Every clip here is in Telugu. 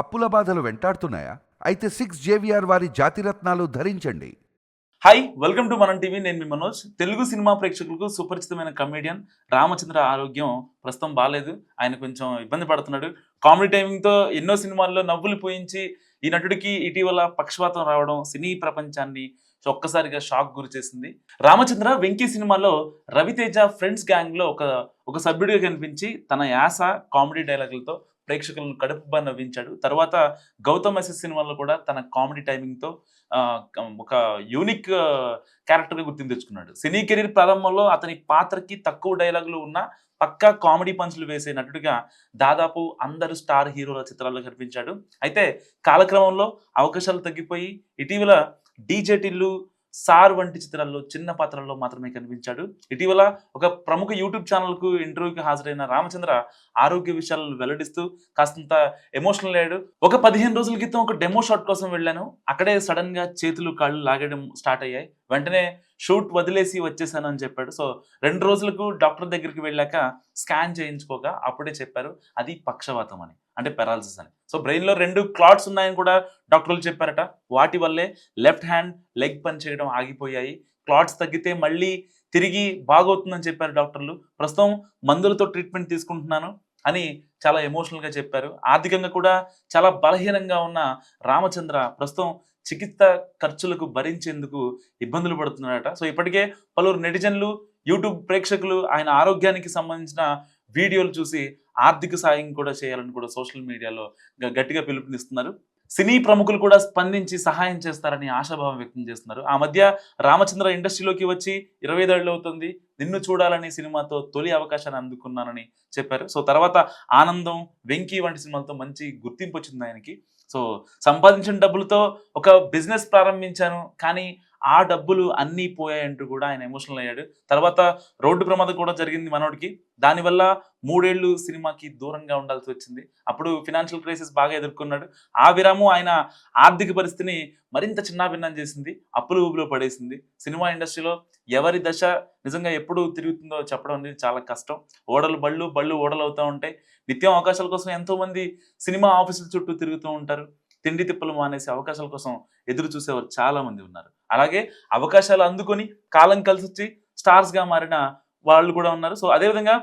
అప్పుల బాధలు వెంటాడుతున్నాయా? అయితే సిక్స్ జేవిఆర్ వారి జాతిరత్నాలు ధరించండి. Hi welcome to Manam TV నేను మీ మనోజ్. తెలుగు సినిమా ప్రేక్షకులకు సుపరిచితమైన కమేడియన్ రామచంద్ర ఆరోగ్యం ప్రస్తుతం బాగాలేదు ఆయన కొంచెం ఇబ్బంది పడుతున్నాడు. కామెడీ టైమింగ్తో ఎన్నో సినిమాల్లో నవ్వులు పోయించి ఈ నటుడికి ఇటీవల పక్షపాతం రావడం సినీ ప్రపంచాన్ని ఒక్కసారిగా షాక్ గురి చేసింది. రామచంద్ర వెంకీ సినిమాలో రవితేజ ఫ్రెండ్స్ గ్యాంగ్లో ఒక ఒక సభ్యుడిగా కనిపించి తన యాస కామెడీ డైలాగులతో ప్రేక్షకులను కడుపుబ్బా నవ్వించాడు. తర్వాత గౌతమ్ ఎస్ఎస్ సినిమాలో కూడా తన కామెడీ టైమింగ్తో ఒక యూనిక్ క్యారెక్టర్గా గుర్తింపు తెచ్చుకున్నాడు. సినీ కెరీర్ ప్రారంభంలో అతని పాత్రకి తక్కువ డైలాగులు ఉన్న పక్కా కామెడీ పంచులు వేసే నటుడిగా దాదాపు అందరు స్టార్ హీరోల చిత్రాల్లో కనిపించాడు. అయితే కాలక్రమంలో అవకాశాలు తగ్గిపోయి ఇటీవల డీజేటిల్లు సార్ వంటి చిత్రాల్లో చిన్న పాత్రల్లో మాత్రమే కనిపించాడు. ఇటీవల ఒక ప్రముఖ యూట్యూబ్ ఛానల్కు ఇంటర్వ్యూకి హాజరైన రామచంద్ర ఆరోగ్య విషయాలను వెల్లడిస్తూ కాస్తంత ఎమోషనల్ అయ్యాడు. ఒక పదిహేను రోజుల క్రితం ఒక డెమో షాట్ కోసం వెళ్ళాను. అక్కడే సడన్గా చేతులు కాళ్ళు లాగడం స్టార్ట్ అయ్యాయి. వెంటనే షూట్ వదిలేసి వచ్చేసాను అని చెప్పాడు. సో రెండు రోజులకు డాక్టర్ దగ్గరికి వెళ్ళాక స్కాన్ చేయించుకోగా అప్పుడే చెప్పారు అది పక్షవాతం అని. అంటే పెరాలసిస్ అని. సో బ్రెయిన్లో రెండు క్లాట్స్ ఉన్నాయని కూడా డాక్టర్లు చెప్పారట. వాటి వల్లే లెఫ్ట్ హ్యాండ్ లెగ్ పని చేయడం ఆగిపోయాయి. క్లాట్స్ తగ్గితే మళ్ళీ తిరిగి బాగవుతుందని చెప్పారు డాక్టర్లు ప్రస్తుతం మందులతో ట్రీట్మెంట్ తీసుకుంటున్నాను అని చాలా ఎమోషనల్గా చెప్పారు. ఆర్థికంగా కూడా చాలా బలహీనంగా ఉన్న రామచంద్ర ప్రస్తుతం చికిత్స ఖర్చులకు భరించేందుకు ఇబ్బందులు పడుతున్నారట. సో ఇప్పటికే పలువురు నెటిజన్లు యూట్యూబ్ ప్రేక్షకులు ఆయన ఆరోగ్యానికి సంబంధించిన వీడియోలు చూసి ఆర్థిక సాయం కూడా చేయాలని కూడా సోషల్ మీడియాలో గ- గట్టిగా పిలుపునిస్తున్నారు. సినీ ప్రముఖులు కూడా స్పందించి సహాయం చేస్తారని ఆశాభావం వ్యక్తం చేస్తున్నారు. ఆ మధ్య రామచంద్ర ఇండస్ట్రీలోకి వచ్చి ఇరవై ఐదేళ్ళు అవుతుంది. నిన్ను చూడాలని సినిమాతో తొలి అవకాశాన్ని అందుకున్నానని చెప్పారు. సో తర్వాత ఆనందం వెంకీ వంటి సినిమాలతో మంచి గుర్తింపు వచ్చింది ఆయనకి. సో సంపాదించిన డబ్బులతో ఒక బిజినెస్ ప్రారంభించాను. కానీ ఆ డబ్బులు అన్నీ పోయాయంటూ కూడా ఆయన ఎమోషనల్ అయ్యాడు. తర్వాత రోడ్డు ప్రమాదం కూడా జరిగింది మనోడికి. దానివల్ల మూడేళ్ళు సినిమాకి దూరంగా ఉండాల్సి వచ్చింది. అప్పుడు ఫినాన్షియల్ క్రైసిస్ బాగా ఎదుర్కొన్నాడు. ఆ విరామం ఆయన ఆర్థిక పరిస్థితిని మరింత చిన్నాభిన్నం చేసింది. అప్పులు ఊబిలో పడేసింది. సినిమా ఇండస్ట్రీలో ఎవరి దశ నిజంగా ఎప్పుడు తిరుగుతుందో చెప్పడం అనేది చాలా కష్టం. ఓడలు బళ్ళు బళ్ళు ఓడలు అవుతూ ఉంటాయి. నిత్యం అవకాశాల కోసం ఎంతోమంది సినిమా ఆఫీసుల చుట్టూ తిరుగుతూ ఉంటారు. తిండి తిప్పలు మానేసి అవకాశాల కోసం ఎదురు చూసేవారు చాలా మంది ఉన్నారు. అలాగే అవకాశాలు అందుకొని కాలం కలిసి వచ్చి స్టార్స్గా మారిన వాళ్ళు కూడా ఉన్నారు. సో అదేవిధంగా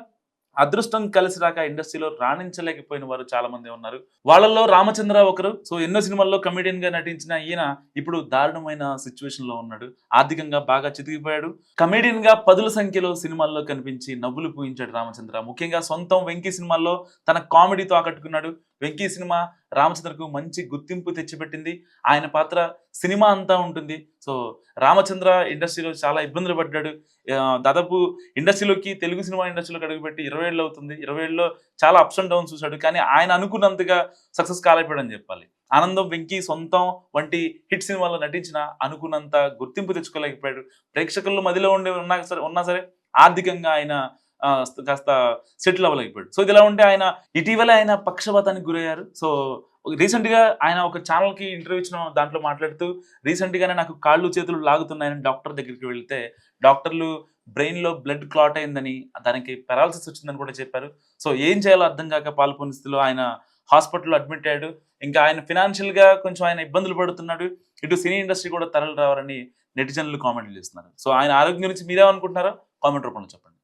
అదృష్టం కలిసి రాక ఇండస్ట్రీలో రాణించలేకపోయిన వారు చాలా మంది ఉన్నారు. వాళ్ళల్లో రామచంద్ర ఒకరు. సో ఎన్నో సినిమాల్లో కమెడియన్గా నటించిన ఈయన ఇప్పుడు దారుణమైన సిచ్యువేషన్లో ఉన్నాడు. ఆర్థికంగా బాగా చితికిపోయాడు. కమెడియన్గా పదుల సంఖ్యలో సినిమాల్లో కనిపించి నవ్వులు పూయించాడు రామచంద్ర. ముఖ్యంగా సొంతం వెంకీ సినిమాల్లో తన కామెడీతో ఆకట్టుకున్నాడు. వెంకీ సినిమా రామచంద్రకు మంచి గుర్తింపు తెచ్చిపెట్టింది. ఆయన పాత్ర సినిమా అంతా ఉంటుంది. సో రామచంద్ర ఇండస్ట్రీలో చాలా ఇబ్బందులు పడ్డాడు. దాదాపు ఇండస్ట్రీలోకి తెలుగు సినిమా ఇండస్ట్రీలోకి అడుగుపెట్టి ఇరవై ఏళ్ళు అవుతుంది. ఇరవై ఏళ్ళలో చాలా అప్స్ అండ్ డౌన్స్ చూశాడు. కానీ ఆయన అనుకున్నంతగా సక్సెస్ కాలేకపోయాడని చెప్పాలి. ఆనందం వెంకీ సొంతం వంటి హిట్ సినిమాలో నటించిన అనుకున్నంత గుర్తింపు తెచ్చుకోలేకపోయాడు. ప్రేక్షకుల మదిలో ఉండే ఉన్నా సరే ఉన్నా సరే ఆర్థికంగా ఆయన కాస్త సెటిల్ అవ్వలేకపోయాడు. సో ఇది ఇలా ఉంటే ఆయన ఇటీవల ఆయన పక్షపాతానికి గురయ్యారు. సో రీసెంట్గా ఆయన ఒక ఛానల్కి ఇంటర్వ్యూ ఇచ్చిన దాంట్లో మాట్లాడుతూ రీసెంట్గానే నాకు కాళ్ళు చేతులు లాగుతున్నాయని డాక్టర్ దగ్గరికి వెళ్తే డాక్టర్లు బ్రెయిన్లో బ్లడ్ క్లాట్ అయిందని దానికి పెరాలసిస్ వచ్చిందని కూడా చెప్పారు. సో ఏం చేయాలో అర్థం కాక పాల్పొని స్థితిలో ఆయన హాస్పిటల్లో అడ్మిట్ అయ్యాడు. ఇంకా ఆయన ఫినాన్షియల్గా కొంచెం ఆయన ఇబ్బందులు పడుతున్నాడు. ఇటు సినీ ఇండస్ట్రీ కూడా తరలి రావాలని నెటిజన్లు కామెంట్లు చేస్తున్నారు. సో ఆయన ఆరోగ్యం గురించి మీరేమనుకుంటున్నారో కామెంట్ రూపంలో చెప్పండి.